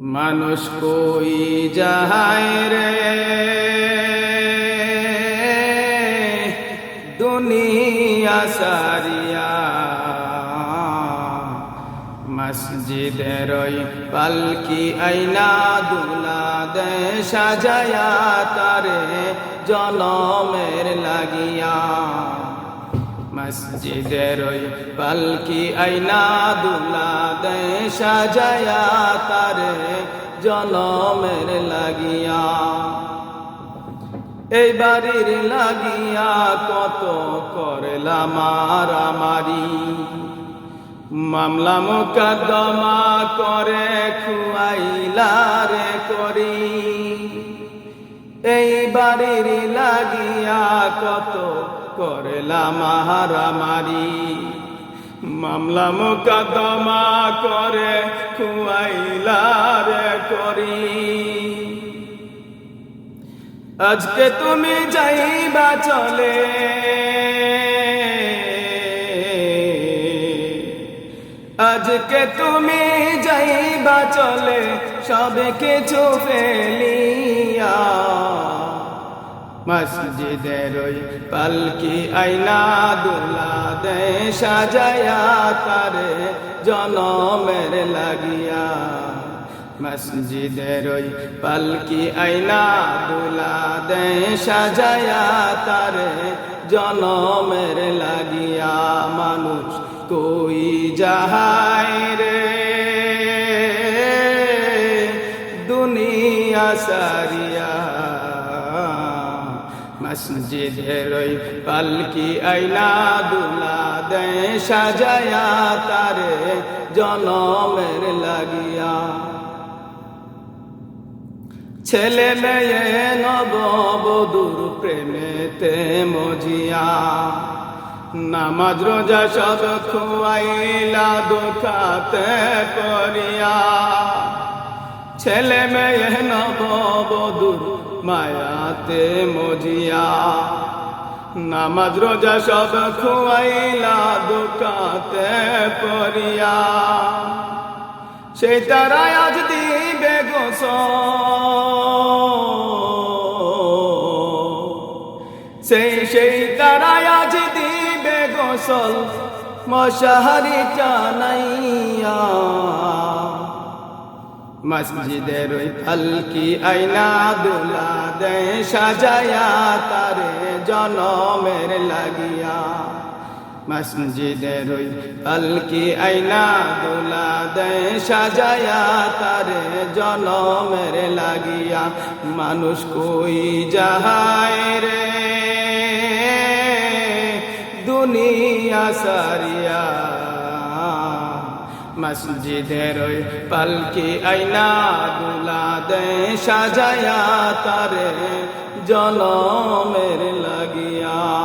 মানুষ কই যাহায় রে? দুনিয়া সারিয়া মসজিদের পালকি আইনা দুলা দে সাজায়া তারে জনমের লাগিয়া মসজিদের ওই পালকি আইনা দুলা দে সাজায়া তারে জনমের লাগিয়া। এই বাড়ির লাগিয়া কত করলাম মারামারি মামলা মোকদ্দমা করে খুয়াইলা রে করি। এই বাড়ির লাগিয়া কত করলাম মারামারি মামলা মোকদ্দমা করে রে করি। আজকে তুমি যাইবা চলে। আজকে তুমি যাইবা চলে, সবে কিছু ফেলিয়া মসজিদের ওই পালকি আইনা দুলা দে সাজায়া তারে জনমের লাগিয়া। মসজিদের ওই পালকি আইনা দুলা দে সাজায়া তারে জনমের লাগিয়া। মানুষ কই যাহায় রে? দুনিয়া সারিয়া মসজিদের ওই পালকি আইনা দুলা দে সাজায়া তারে জনমের লাগিয়া। ছেলে মেয়ে নববধূর প্রেমেতে মজিয়া। নামাজ রোজা সব খুয়াইলা দুখাতে করিয়া। ছেলে মেয়ে নববধূর মায়াতে মজিয়া। নামাজ, রোজা সব খুয়াইলা দুখাতে পরিয়া সেই তারা আজ দিবে গোস সেই সেই তারা আজ দিবে গোসল। মশাহারি টানাইয়া মসজিদের ওই ফলকি আইনা দুলা দে সাজায়া, তারে জনমের লাগিয়া। মসজিদের ওই পালকি আইনা দুলা দে সাজায়া, তারে জনমের লাগিয়া। মানুষ কই যাহায় রে? দুনিয়া সারিয়া মসজিদের ওই পালকি আইনা দুলা দে সাজায়া তারে জনমের লাগিয়া।